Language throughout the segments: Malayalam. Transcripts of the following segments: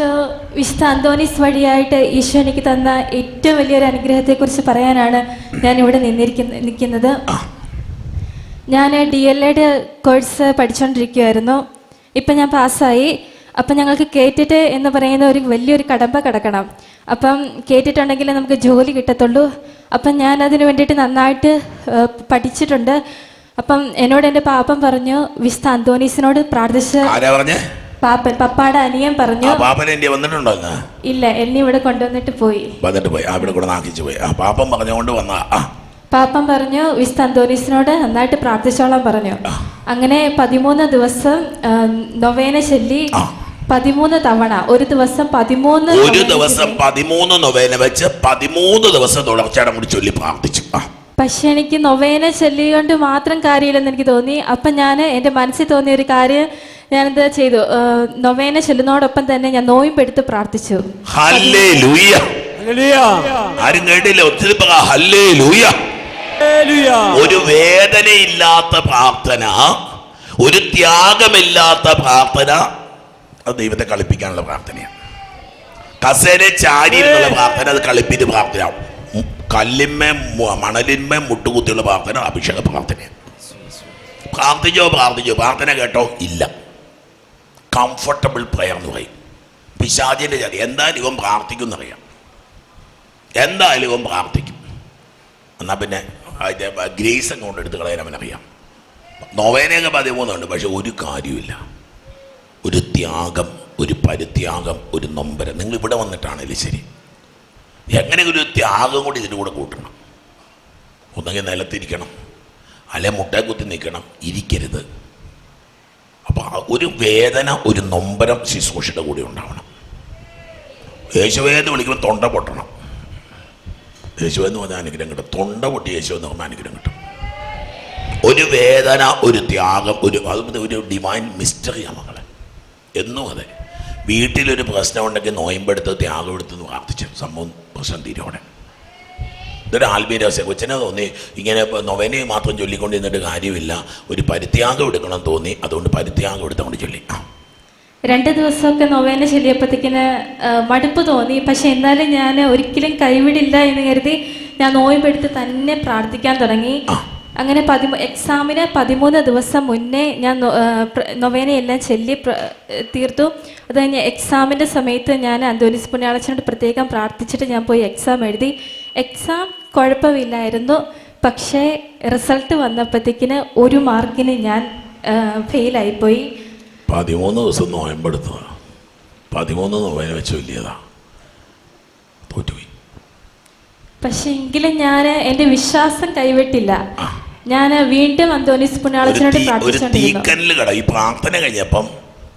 ഈശോ വിശുദ്ധ അന്തോണീസ് വഴിയായിട്ട് ഈശോ എനിക്ക് തന്ന ഏറ്റവും വലിയൊരു അനുഗ്രഹത്തെക്കുറിച്ച് പറയാനാണ് ഞാൻ ഇവിടെ നിന്നിരിക്കുന്ന നിൽക്കുന്നത്. ഞാൻ ഡി എൽ എഡ് കോഴ്സ് പഠിച്ചുകൊണ്ടിരിക്കുമായിരുന്നു ഇപ്പം ഞാൻ പാസ്സായി. അപ്പം ഞങ്ങൾക്ക് കേറ്റിട്ട് എന്ന് പറയുന്ന ഒരു വലിയൊരു കടമ്പ കിടക്കണം. അപ്പം കേട്ടിട്ടുണ്ടെങ്കിൽ നമുക്ക് ജോലി കിട്ടത്തുള്ളൂ. അപ്പം ഞാൻ അതിന് വേണ്ടിയിട്ട് നന്നായിട്ട് പഠിച്ചിട്ടുണ്ട്. അപ്പം എന്നോട് എന്റെ പാപ്പം പറഞ്ഞു വിശുദ്ധ അന്തോണീസിനോട് പ്രാർത്ഥിച്ച് പാപ്പൻ പപ്പാടെ അനിയൻ പറഞ്ഞു. പാപ്പൻ എന്റെ വന്നിട്ടുണ്ടോ ഇല്ല എന്നെ ഇവിടെ കൊണ്ടുവന്നിട്ട് പോയി. വന്നിട്ട് പോയി. ആ ഇവിടെ കൂടെ നാക്കിച്ചു പോയി. ആ പാപ്പൻ പറഞ്ഞുകൊണ്ട് വന്ന. പാപ്പൻ പറഞ്ഞു വിശുദ്ധ അന്തോണീസിനോട് നന്നായിട്ട് പ്രാർത്ഥിച്ചോളാൻ പറഞ്ഞു. അങ്ങനെ പതിമൂന്ന് ദിവസം നൊവേന ചൊല്ലി. പതിമൂന്ന് തവണ. ഒരു ദിവസം പതിമൂന്ന് ഒരു ദിവസം. പതിമൂന്ന് നൊവേന വെച്ച് പതിമൂന്ന് ദിവസം തുടർച്ചയുടെ കൂടി ചൊല്ലി പ്രാർത്ഥിച്ചു. പക്ഷെ എനിക്ക് നൊവേന ചൊല്ലിക്കൊണ്ട് മാത്രം കാര്യമില്ലെന്ന് എനിക്ക് തോന്നി. അപ്പം ഞാൻ എന്റെ മനസ്സിൽ തോന്നിയ ഒരു കാര്യം ഞാനെന്താ ചെയ്തു? നൊവേന ചെല്ലുന്നതോടൊപ്പം തന്നെ ഞാൻ നോയിമ്പെടുത്ത് പ്രാർത്ഥിച്ചു. ആരും കേട്ടില്ല. ഒത്തിരി ഒരു വേദനയില്ലാത്ത പ്രാർത്ഥന ഒരു ത്യാഗമില്ലാത്ത പ്രാർത്ഥന അത് ദൈവത്തെ കളിപ്പിക്കാനുള്ള പ്രാർത്ഥനയാണ്. കസേര ചാരിയിരുന്നുള്ള പ്രാർത്ഥന അത് കളിപ്പിച്ച് പ്രാർത്ഥന കല്ലിന്മേ മണലിന്മേ മുട്ടുകുത്തിയുള്ള പ്രാർത്ഥന അഭിഷേക പ്രാർത്ഥനയാണ്. പ്രാർത്ഥിച്ചോ പ്രാർത്ഥിച്ചോ പ്രാർത്ഥന കേട്ടോ ഇല്ല. കംഫർട്ടബിൾ പ്രയർ എന്ന് പറയും. പിശാചിന്റെ ചതി. എന്തായാലും ഇവൻ പ്രാർത്ഥിക്കും എന്നറിയാം എന്തായാലും ഇവൻ പ്രാർത്ഥിക്കും. എന്നാൽ പിന്നെ ഗ്രേസ് അങ്ങോട്ട് എടുത്ത് കളയാൻ അവനറിയാം. നൊവേനയൊക്കെ പതിമൂന്നുണ്ട് പക്ഷെ ഒരു കാര്യമില്ല ഒരു ത്യാഗം ഒരു പരിത്യാഗം ഒരു നൊമ്പരം. നിങ്ങൾ ഇവിടെ വന്നിട്ടാണെങ്കിലും ശരി. എങ്ങനെ ഒരു ത്യാഗം കൂടി ഇതിന്റെ കൂടെ കൂട്ടണം. ഒന്നെങ്കിൽ നിലത്തിരിക്കണം. അല്ലെ മുട്ടയെ കുത്തി നിൽക്കണം. ഇരിക്കരുത്. ഒരു വേദന ഒരു നൊമ്പരം ശുശ്രൂഷയുടെ കൂടെ ഉണ്ടാവണം. യേശുവേന്ന് വിളിക്കുമ്പോൾ തൊണ്ട പൊട്ടണം. യേശു എന്ന് പറഞ്ഞാൽ അനുഗ്രഹം കിട്ടും. തൊണ്ട പൊട്ടി യേശു എന്ന് പറഞ്ഞാൽ അനുഗ്രഹം കിട്ടും. ഒരു വേദന ഒരു ത്യാഗം ഒരു അത് ഒരു ഡിവൈൻ മിസ്റ്ററിയാണ് മകളെ. എന്നും അതെ. വീട്ടിലൊരു പ്രശ്നം ഉണ്ടെങ്കിൽ നോയമ്പെടുത്ത് ത്യാഗം എടുത്ത് പ്രാർത്ഥിച്ചു സംഭവം പ്രശ്നം തീരോടെ ഇതൊരു രഹസ്യം. കൊച്ചിനെ തോന്നി ഇങ്ങനെ നൊവനെ മാത്രം ചൊല്ലിക്കൊണ്ടിരുന്നിട്ട് കാര്യമില്ല. ഒരു പരിത്യാഗം എടുക്കണം തോന്നി. അതുകൊണ്ട് പരിത്യാഗം എടുത്തുകൊണ്ട് ചൊല്ലി. ആ. രണ്ട് ദിവസമൊക്കെ നൊവേന ചൊല്ലിയപ്പോഴത്തേക്കിന് മടുപ്പ് തോന്നി. പക്ഷെ എന്നാലും ഞാൻ ഒരിക്കലും കൈവിടില്ല എന്ന് കരുതി ഞാൻ നോയമ്പെടുത്ത് തന്നെ പ്രാർത്ഥിക്കാൻ തുടങ്ങി. അങ്ങനെ പതിമൂ എക്സാമിന് പതിമൂന്ന് ദിവസം മുന്നേ ഞാൻ നൊവേനയെല്ലാം ചൊല്ലി തീർത്തു. അത് കഴിഞ്ഞ് എക്സാമിന്റെ സമയത്ത് ഞാൻ അന്തോനിസ് പുണ്യാളച്ചനോട് പ്രത്യേകം പ്രാർത്ഥിച്ചിട്ട് ഞാൻ പോയി എക്സാം എഴുതി. എക്സാം കുഴപ്പമില്ലായിരുന്നു. പക്ഷേ റിസൾട്ട് വന്നപ്പോഴത്തേക്കിന് ഒരു മാർക്കിന് ഞാൻ ഫെയിലായിപ്പോയി. പതിമൂന്ന് ദിവസം നോയമ്പെടുത്തതാണ് പതിമൂന്ന് നോയന വെച്ച് വലിയതാ. തോറ്റുപോയി. പക്ഷെ എങ്കിലും ഞാൻ എന്റെ വിശ്വാസം കൈവിട്ടില്ല. ഞാൻ വീണ്ടും അന്തോണിസ് പുണ്യാളച്ചനോട് പ്രാർത്ഥിച്ചു പ്രാർത്ഥന കഴിഞ്ഞപ്പം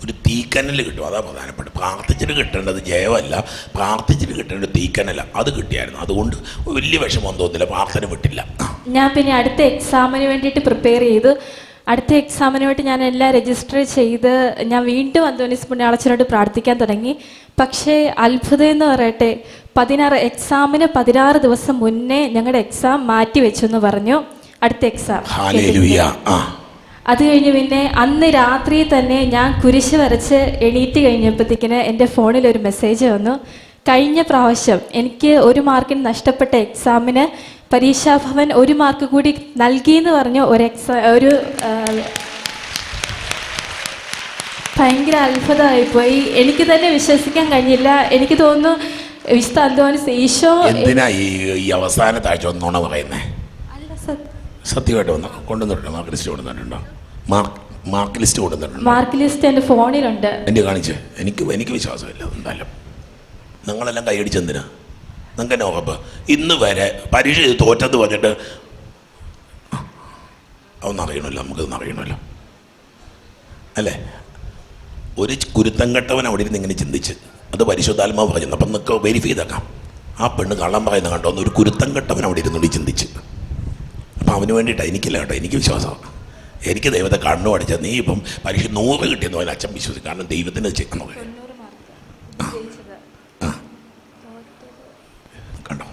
ഒരു തീക്കനൽ കിട്ടും. അതാ പ്രധാനപ്പെട്ട പ്രാർത്ഥിച്ചിട്ട് കിട്ടേണ്ടത് ജയമല്ല. പ്രാർത്ഥിച്ചിട്ട് കിട്ടേണ്ടത് തീക്കനല അത് കിട്ടിയായിരുന്നു. അതുകൊണ്ട് വലിയ വിഷമം തോന്നില്ല. പ്രാർത്ഥന വിട്ടില്ല. ഞാൻ പിന്നെ അടുത്ത എക്സാമിന് വേണ്ടിയിട്ട് പ്രിപ്പയർ ചെയ്തു അടുത്ത എക്സാമിന് വേണ്ടി ഞാൻ എല്ലാം രജിസ്റ്റർ ചെയ്ത് ഞാൻ വീണ്ടും അന്തോണിസ് പുണ്യാളച്ചനോട് പ്രാർത്ഥിക്കാൻ തുടങ്ങി. പക്ഷേ അത്ഭുതം എന്ന് പറയട്ടെ പതിനാറ് എക്സാമിന് പതിനാറ് ദിവസം മുന്നേ ഞങ്ങളുടെ എക്സാം മാറ്റി വെച്ചു എന്ന് പറഞ്ഞു. അടുത്ത എക്സാം അത് കഴിഞ്ഞ് പിന്നെ അന്ന് രാത്രി തന്നെ ഞാൻ കുരിശ് വരച്ച് എണീറ്റ് കഴിഞ്ഞപ്പോഴത്തേക്കിന് എന്റെ ഫോണിൽ ഒരു മെസ്സേജ് വന്നു. കഴിഞ്ഞ പ്രാവശ്യം എനിക്ക് ഒരു മാർക്കിന് നഷ്ടപ്പെട്ട എക്സാമിന് പരീക്ഷാഭവൻ ഒരു മാർക്ക് കൂടി നൽകിയെന്ന് പറഞ്ഞ ഒരു എക്സാ ഒരു ഭയങ്കര അത്ഭുതമായിപ്പോയി എനിക്ക് തന്നെ വിശ്വസിക്കാൻ കഴിഞ്ഞില്ല. എനിക്ക് തോന്നുന്നു വിശുദ്ധ അധ്വാനിസ് ഈശോ എന്തിനാ ഈ ഈ അവസാന താഴ്ച ഒന്നോണ പറയുന്നേ? അല്ല സത്യം സത്യമായിട്ട് വന്നു കൊണ്ടുവന്നിട്ടുണ്ടോ? മാർക്ക് ലിസ്റ്റ് കൊണ്ടുവന്നിട്ടുണ്ടോ? മാർക്ക് മാർക്ക് ലിസ്റ്റ് കൊണ്ടുവന്നിട്ടുണ്ടോ. മാർക്ക് ലിസ്റ്റ് എന്റെ ഫോണിലുണ്ട്. എന്റെ കാണിച്ച്. എനിക്ക് എനിക്ക് വിശ്വാസമില്ല. എന്തായാലും. നിങ്ങളെല്ലാം കൈയടിച്ചെന്തിനാ നിങ്ങൾക്ക് തന്നെ ഉറപ്പ്? ഇന്ന് വരെ പരീക്ഷ ചെയ്ത് തോറ്റെന്ന് പറഞ്ഞിട്ട് അതൊന്നും അറിയണമല്ലോ. നമുക്കൊന്നും അറിയണമല്ലോ. അല്ലേ? ഒരു കുരുത്തം കെട്ടവൻ അവിടെ ഇരുന്ന് ഇങ്ങനെ ചിന്തിച്ച് അത് പരിശുദ്ധാത്മാവ് പറഞ്ഞു അപ്പം നിങ്ങൾക്ക് വെരിഫൈ ചെയ്തേക്കാം. ആ പെണ്ണ് കള്ളം പറയുന്ന കണ്ടോ? എന്ന് ഒരു കുരുത്തം കെട്ടവൻ അവിടെ ഇരുന്നുകൊണ്ട് ചിന്തിച്ച്. അപ്പം അവന് വേണ്ടിയിട്ടാണ് എനിക്കില്ല കേട്ടോ. എനിക്ക് വിശ്വാസമാണ്. എനിക്ക് ദൈവത്തെ കണ്ണു അടിച്ച നീ ഇപ്പം പരീക്ഷ നൂറ് കിട്ടിയെന്ന് പറഞ്ഞാൽ അച്ഛൻ വിശ്വസിക്കും. കാരണം ദൈവത്തിന് ചെക്കണോ ചെയ്യണം ആ. കണ്ടോ?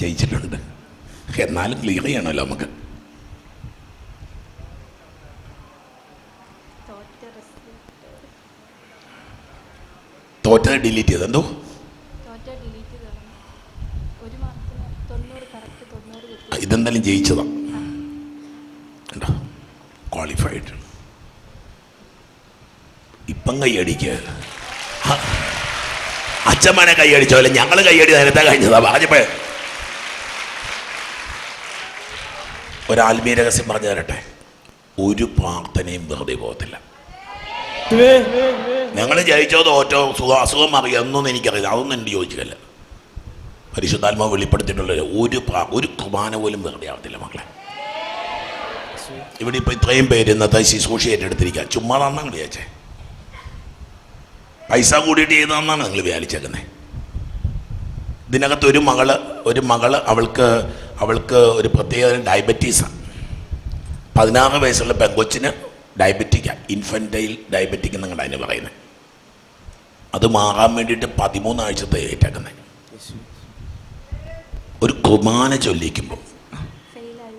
ജയിച്ചിട്ടുണ്ട്. എന്നാലും ക്ലിയർ ചെയ്യണമല്ലോ നമുക്ക്. തോറ്റത് ഡിലീറ്റ് ചെയ്ത് എന്തോ? ഇതെന്തായാലും ജയിച്ചതാണ് ക്വാളിഫൈഡ് ഇപ്പം കൈയടിക്ക്. അച്ഛമ്മനെ കൈയടിച്ചോ? അല്ലെ ഞങ്ങൾ കൈയടി നേരത്തെ കഴിഞ്ഞതാ പറഞ്ഞപ്പോ. ഒരാത്മീയ രഹസ്യം പറഞ്ഞു തരട്ടെ. ഒരു പ്രാർത്ഥനയും വെറുതെ പോകത്തില്ല. ഞങ്ങൾ ജയിച്ചോ തോറ്റോ സുഖം അസുഖം മാറിയോ എന്നൊന്നും എനിക്കറിയില്ല. അതൊന്നും എനിക്ക് ചോദിച്ചില്ല പരിശുദ്ധാത്മാവ് വെളിപ്പെടുത്തിയിട്ടുള്ള ഒരു ഒരു കുർബാന പോലും വെറുതെ ആവത്തില്ല മക്കളെ. ഇവിടെ ഇപ്പൊ ഇത്രയും പേര് ഇന്നത്തെ ശുശ്രൂഷ ഏറ്റെടുത്തിരിക്കുക ചുമ്മാ തന്നാണ് വിചാരിച്ചേ. പൈസ കൂടിയിട്ട് ചെയ്തതെന്നാണ് നിങ്ങൾ വിചാരിച്ചേക്കുന്നത് ഇതിനകത്ത് ഒരു മകൾ ഒരു മകൾ അവൾക്ക് അവൾക്ക് ഒരു പ്രത്യേക ഡയബറ്റീസാണ് പതിനാറ് വയസ്സുള്ള പെങ്കൊച്ചിന് ഡയബറ്റിക്കാണ് ഇൻഫന്റൈൽ ഡയബറ്റിക് എന്നാണ് അതിന് പറയുന്നത് അത് മാറാൻ വേണ്ടിയിട്ട് പതിമൂന്നാഴ്ചത്തെ ഏറ്റേക്കുന്നത് ഒരു കുർബാന ചൊല്ലിക്കുമ്പോൾ ഫെയിലായി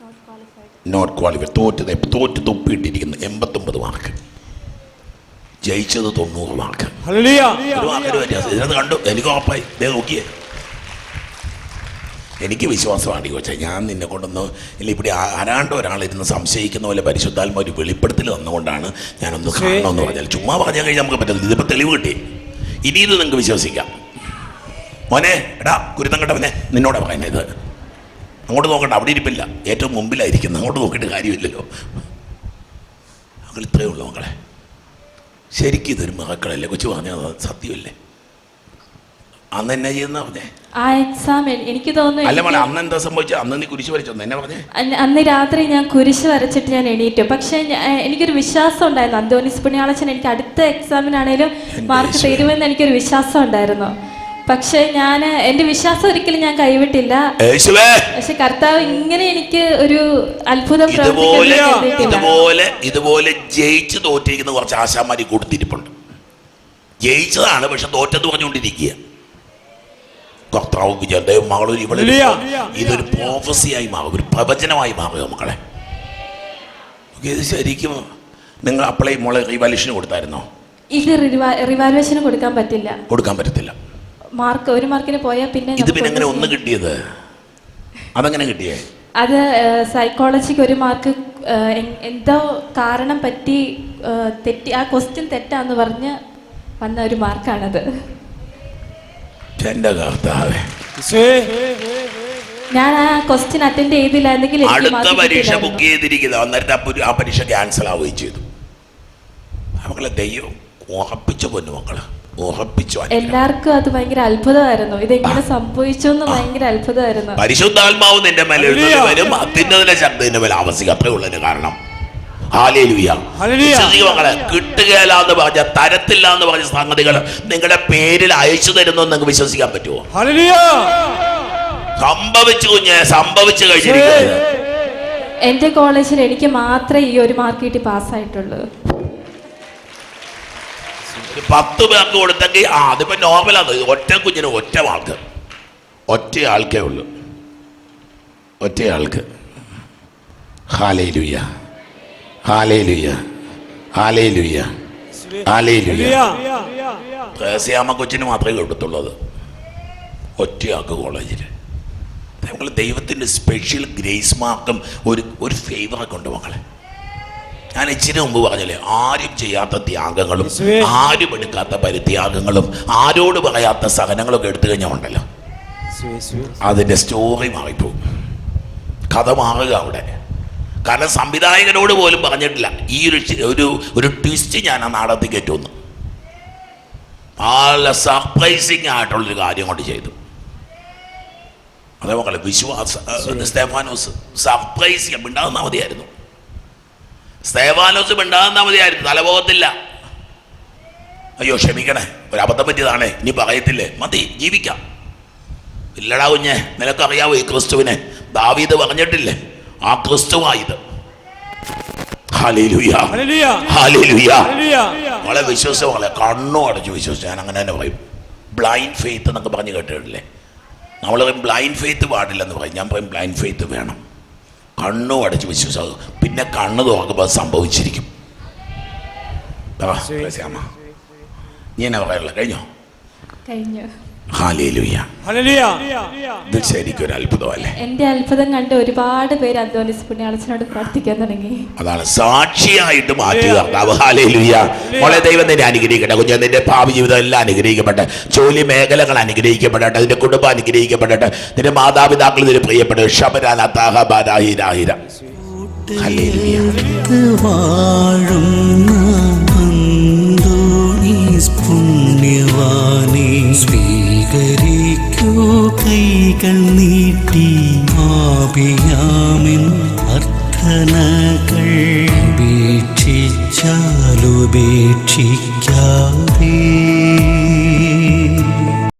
നോട്ട് ക്വാളിഫൈഡ് നോട്ട് ക്വാളിഫൈ. തോറ്റ് ദേ- തോറ്റ് തുപ്പിയിട്ടിരിക്കുന്നു. എൺപത്തൊമ്പത് മാർക്ക്. ജയിച്ചത് തൊണ്ണൂറ് മാർക്ക്. ഇതിനകത്ത് കണ്ടു? എനിക്ക് ഉറപ്പായി. ഇതേ നോക്കിയേ. എനിക്ക് വിശ്വാസമാണ് ചോദിച്ചാ ഞാൻ നിന്നെ കൊണ്ടൊന്ന് ഇല്ല ഇവിടെ ആ- ആരാണ്ട് ഒരാളിരുന്ന് സംശയിക്കുന്ന പോലെ പരിശുദ്ധാത്മ ഒരു വെളിപ്പെടുത്തൽ വന്നുകൊണ്ടാണ് ഞാനൊന്ന് കാണണമെന്ന് പറഞ്ഞാൽ ചുമ്മാ പറഞ്ഞാൽ കഴിഞ്ഞാൽ നമുക്ക് പറ്റില്ല ഇതിപ്പോൾ തെളിവ് കിട്ടി. ഇനി ഇത് നിങ്ങൾക്ക് വിശ്വസിക്കാം. മോനെ എടാ കുരുത്തം കണ്ടവനെ നിന്നോട് പറയുന്നത്. അങ്ങോട്ട് നോക്കണ്ട അവിടെ ഇരിപ്പില്ല. ഏറ്റവും മുമ്പിലായിരിക്കുന്നത് അങ്ങോട്ട് നോക്കിയിട്ട് കാര്യമില്ലല്ലോ. മക്കൾ ഇത്രയേ ഉള്ളൂ മക്കളെ. ശരിക്കും ഇതൊരു മക്കളല്ലേ കൊച്ചു പറഞ്ഞത് സത്യമല്ലേ? അന്ന് എന്നെ ചെയ്യുന്ന പറഞ്ഞേ? ആ എക്സാമിൽ എനിക്ക് തോന്നുന്നു അല്ല മോളെ അന്ന് എന്താ സംഭവിച്ചത് അന്ന് നീ കുരിശ് വരച്ചു? എന്നെ പറഞ്ഞേ? അന്ന് രാത്രി ഞാൻ കുരിശ് വരച്ചിട്ട് ഞാൻ എണീറ്റു. പക്ഷേ എനിക്കൊരു വിശ്വാസം ഉണ്ടായിരുന്നു. അന്തോണിസ് പുണ്യാളച്ചൻ എനിക്ക് അടുത്ത എക്സാമിനാണേലും മാർക്ക്. തരുമെന്ന് എനിക്കൊരു വിശ്വാസം ഉണ്ടായിരുന്നു. പക്ഷേ ഞാൻ എന്റെ വിശ്വാസം ഒരിക്കലും ഞാൻ കൈവിട്ടില്ല. പക്ഷെ കർത്താവ് ഇങ്ങനെ എനിക്ക് ഒരു അത്ഭുതം ഇതുപോലെ ഇതുപോലെ ഇതുപോലെ ജയിച്ച് തോറ്റിരിക്കുന്ന കുറച്ച് ആശാമാരി കൊടുത്തിരിപ്പുണ്ട് ജയിച്ചതാണ് പക്ഷെ തോറ്റെന്ന് പറഞ്ഞുകൊണ്ടിരിക്കുക. കർത്താവ് വിജയം മകളൊരു ഇവിടെ. ഇതൊരു പ്രോഫസിയായി മാറും ഒരു പ്രവചനമായി മാറുക മക്കളെ. ഇത് ശരിക്കും നിങ്ങൾ അപ്പളേ മോളെ റിവാലുഷന് കൊടുത്തായിരുന്നോ? ഇത് റിവാലുവേഷന് കൊടുക്കാൻ പറ്റില്ല. കൊടുക്കാൻ പറ്റത്തില്ല. മാർക്ക് ഒരു മാർക്കിന് പോയാൽ പിന്നെ ഇത് പിന്നെ എങ്ങനെ ഒന്ന് കിട്ടിയത്? അതെങ്ങനെ കിട്ടിയേ? അത് സൈക്കോളജിക്ക് ഒരു മാർക്ക് എന്തോ കാരണം പറ്റി തെറ്റി ആ ക്വസ്റ്റ്യൻ തെറ്റാന്ന് പറഞ്ഞ് വന്ന ഒരു മാർക്കാണത് എന്റെ കർത്താവേ. ഞാൻ ആ ക്വസ്റ്റ്യൻ അറ്റൻഡ് ചെയ്തില്ലായിരുന്നെങ്കിൽ അടുത്ത mark പരീക്ഷ ബുക്ക് ചെയ്തിരിക്കുന്നത് അന്നേരത്തെ ആ പരീക്ഷ ക്യാൻസൽ ആവുകയും ചെയ്തു. മക്കളെ ദൈവം ഉറപ്പിച്ച പൊന്നു മക്കൾ ഉറപ്പിച്ചു. എല്ലാവർക്കും അത് ഭയങ്കര അത്ഭുതമായിരുന്നു. ഇതെങ്ങനെ സംഭവിച്ചു എന്ന് ഭയങ്കര അത്ഭുതമായിരുന്നു. പരിശുദ്ധാത്മാവ് നിന്റെ മേലെ. വരും അത്യുന്നതിന്റെ ശക്തി നിന്റെ മേലെ ഉള്ളതിന് കാരണം. Hallelujah hallelujah. മക്കളെ കിട്ടുകയില്ല എന്ന് പറഞ്ഞ തരത്തില്ല എന്ന് പറഞ്ഞ സംഗതികൾ നിങ്ങളുടെ പേരിൽ അയച്ചു തരുന്നു നിങ്ങൾക്ക് വിശ്വസിക്കാൻ പറ്റുമോ സംഭവിച്ചു കുഞ്ഞ് സംഭവിച്ചു കഴിഞ്ഞിരിക്കുന്നത് എന്റെ കോളേജിൽ എനിക്ക് മാത്രമേ ഈ ഒരു മാർക്ക് കിട്ടി പാസ്സായിട്ടുള്ളൂ. ഒരു പത്ത് പേർക്ക് കൊടുത്തെങ്കിൽ ആ അതിപ്പോ നോർമലാണ് ഒറ്റ കുഞ്ഞിന് ഒറ്റ വാക്ക്. ഒറ്റ ആൾക്കേ ഉള്ളൂ. ഒറ്റ ആൾക്ക്. ഹാലേലുയ്യ ഹല്ലേലൂയ ത്രേസ്യാമ്മ കൊച്ചിന് മാത്രമേ കൊടുത്തുള്ളത് ഒറ്റ ഒറ്റയാൾക്ക് കോളേജിൽ നിങ്ങൾ ദൈവത്തിന്റെ സ്പെഷ്യൽ ഗ്രേസ് മാർക്കും ഒരു ഒരു ഫേവറൊക്കെ ഉണ്ട് മക്കളെ. ഞാൻ ഇച്ചിരി മുമ്പ് പറഞ്ഞില്ലേ ആരും ചെയ്യാത്ത ത്യാഗങ്ങളും ആരും എടുക്കാത്ത പരിത്യാഗങ്ങളും ആരോട് പറയാത്ത സഹനങ്ങളും ഒക്കെ എടുത്തു കഴിഞ്ഞാൽ ഉണ്ടല്ലോ. അതിന്റെ സ്റ്റോറി മാറിപ്പോകും. കഥ മാറുക അവിടെ. കാരണം സംവിധായകനോട് പോലും പറഞ്ഞിട്ടില്ല. ഈ ഒരു ഒരു ഒരു ട്വിസ്റ്റ് ഞാൻ ആ നാടകത്തിൽ കയറ്റുമെന്ന് നല്ല സർപ്രൈസിങ് ആയിട്ടുള്ളൊരു കാര്യം കൊണ്ട് ചെയ്തു. അതേ മക്കളെ വിശ്വാസ സർപ്രൈസ് ഉണ്ടാകുന്ന മതിയായിരുന്നു. സ്തേഫാനോസ് മിണ്ടാകുന്ന മതിയായിരുന്നു. തലപോകത്തില്ല. അയ്യോ ക്ഷമിക്കണേ. ഒരു അബദ്ധം പറ്റിയതാണേ. ഇനി പറയത്തില്ലേ? മതി ജീവിക്കാം. ഇല്ലടാ കുഞ്ഞെ നിനക്കറിയാവോ ഈ ക്രിസ്തുവിനെ? ദാവീദ് പറഞ്ഞിട്ടില്ലേ? ആ ക്രിസ്തുവായത്. വളരെ വിശ്വസിച്ച പോലെ കണ്ണും അടച്ചു വിശ്വസിച്ചു. ഞാൻ അങ്ങനെ തന്നെ പറയും. ബ്ലൈൻഡ് ഫെയ്ത്ത് എന്നൊക്കെ പറഞ്ഞ് കേട്ടിട്ടില്ലേ? നമ്മൾ പറയും ബ്ലൈൻഡ് ഫെയ്ത്ത് പാടില്ലെന്ന് പറയും. ഞാൻ പറയും ബ്ലൈൻഡ് ഫെയ്ത്ത് വേണം. കണ്ണും അടച്ച് വിശ്വസിച്ചു പിന്നെ കണ്ണ് തുറക്കുമ്പോൾ അത് സംഭവിച്ചിരിക്കും. ഞാൻ. നീ എന്നാ പറയാനുള്ളത് കഴിഞ്ഞോ? കഴിഞ്ഞു. ശരിക്കും ഒരു അത്ഭുതമല്ലേ? എന്റെ അത്ഭുതം കണ്ട് ഒരുപാട് പേര് അന്തോണിസ് പുണ്യാളച്ചനോട് പ്രാർത്ഥിക്കാൻ തുടങ്ങി. അതാണ് സാക്ഷിയായിട്ട് മാറ്റുക മോളെ ദൈവം നിന്നെ അനുഗ്രഹിക്കട്ടെ. കുഞ്ഞെ നിന്റെ ഭാവി ജീവിതം എല്ലാം അനുഗ്രഹിക്കപ്പെട്ടെ ജോലി മേഖലകൾ അനുഗ്രഹിക്കപ്പെടട്ടെ. നിന്റെ കുടുംബം അനുഗ്രഹിക്കപ്പെടട്ടെ. നിന്റെ മാതാപിതാക്കൾ നിന്റെ പ്രിയപ്പെട്ട ഷബരാഹിരാഹിര ഹല്ലേലൂയ. വാഴുന്ന.